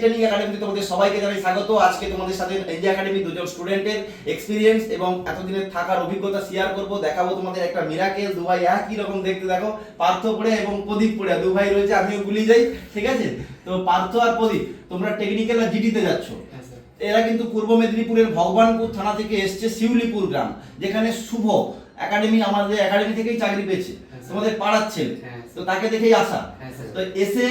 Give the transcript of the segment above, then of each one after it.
Training একাডেমিতে তোমাদের সবাইকে জানাই স্বাগত। আজকে তোমাদের সাথে এনজে একাডেমি দুজন স্টুডেন্টের এক্সপিরিয়েন্স এবং এতদিনের থাকার অভিজ্ঞতা শেয়ার করব। দেখাবো তোমাদের একটা মিরাকেল দু ভাই একই রকম দেখতে দেখো। পার্থ পড়ে এবং প্রদীপ পড়ে দু ভাই রয়েছে আমিও গুলি যাই ঠিক আছে? তো পার্থ আর প্রদীপ তোমরা টেকনিক্যাল আর জিডিতে যাচ্ছ। হ্যাঁ এরা কিন্তু পূর্ব মেদিনীপুরের ভগবানপুর থানা থেকে এসছে শিউলিপুর গ্রাম যেখানে শুভ একাডেমি আমাদের একাডেমি থেকেই চাকরি পেয়েছে। হ্যাঁ, তোমাদের পাড়ার ছেলে। হ্যাঁ, তো তাকে দেখেই আসা। হ্যাঁ স্যার। তো এসে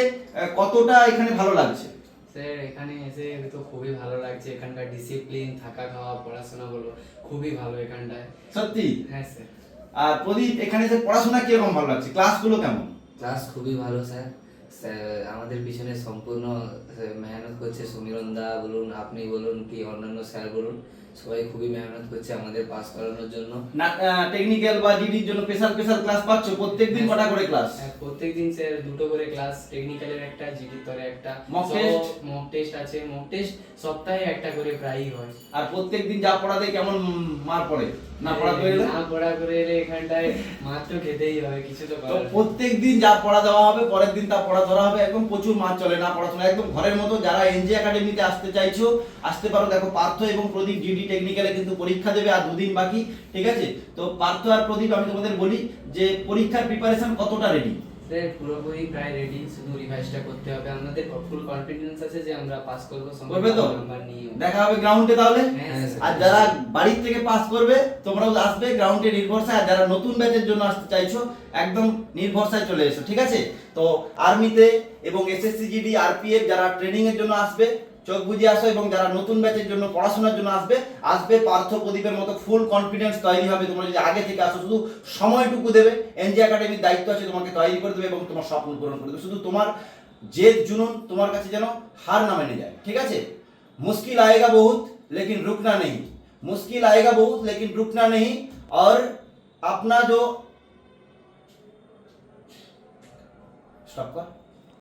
কতটা এখানে ভালো লাগছে? স্যার এখানে এসে তো খুবই ভালো লাগছে। এখানকার ডিসিপ্লিন থাকা খাওয়া পড়াশোনা বলো খুবই ভালো এখানটায়। সত্যি? হ্যাঁ স্যার। আর প্রদীপ এখানে এসে পড়াশোনা কীরকম ভালো লাগছে? ক্লাসগুলো কেমন? ক্লাস খুবই ভালো স্যার। স্যার আমাদের পিছনে সম্পূর্ণ মেহনত করছে সমীরণ দা বলুন আপনি বলুন কি অন্যান্য স্যার বলুন। সবাই খুবই মেহনত করছে আমাদের পাস করানোর জন্য। না টেকনিক্যাল বা জিডির জন্য স্পেশাল স্পেশাল ক্লাস পাচ্ছ? প্রত্যেকদিন কটা করে ক্লাস হ্যাঁ, প্রত্যেকদিন স্যার দুটো করে ক্লাস টেকনিক্যালের একটা জিডি তরে একটা। Mock test? মক টেস্ট আছে মক টেস্ট সপ্তাহে একটা করে প্রায়ই হয়। আর প্রত্যেকদিন যা পড়াতে কেমন মার পড়ে? না পড়াতে গেলে না পড়া করে এলে এখানটায় মাত্র খেতেই হবে কিছু তো তো প্রত্যেকদিন যা পড়া দেওয়া হবে পরের দিন তা পড়া ধরা হবে একদম প্রচুর মার চলে। না পড়াশোনা একদম ঘরের মতো যারা এনজি একাডেমিতে আসতে চাইছো আসতে পারো। দেখো পার্থ এবং প্রদীপ জিডি টেকনিক্যালে কিন্তু পরীক্ষা দেবে আর দুদিন বাকি ঠিক আছে? তো পার্থ আর প্রদীপ আমি তোমাদের বলি যে পরীক্ষার প্রিপারেশন কতটা রেডি স্যার পুরোপুরি প্রায় রেডি শুধু রিভাইজটা করতে হবে। আমাদের ফুল কনফিডেন্স আছে যে আমরা পাস করব করবে তো? দেখা হবে গ্রাউন্ডে তাহলে? হ্যাঁ, আর যারা বাড়ির থেকে পাস করবে তোমরাও আসবে গ্রাউন্ডে নির্ভরসায় আর যারা নতুন ব্যাচের জন্য আসতে চাইছো একদম নির্ভরসায় চলে এসো ঠিক আছে? তো আর্মিতে এবং এসএসসি জিডি আরপিএফ যারা ট্রেনিং এর জন্য আসবে চোখ বুঝে আসো এবং যারা নতুন ব্যাচের জন্য পড়াশোনার জন্য আসবে আসবে পার্থ প্রদীপের মতো ফুল কনফিডেন্স তৈরি হবে তোমরা যদি আগে থেকে আসো শুধু সময়টুকু দেবে এনজি একাডেমির দায়িত্ব আছে তোমাকে তৈরি করে দেবে এবং তোমার স্বপ্ন পূরণ করে দেবে শুধু তোমার জেদ জুনুন তোমার কাছে যেন হার না মেনে যায় ঠিক আছে मुश्किल आएगा बहुत लेकिन रुकना नहीं मुश्किल आएगा बहुत लेकिन रुकना नहीं और अपना जो स्टॉप कर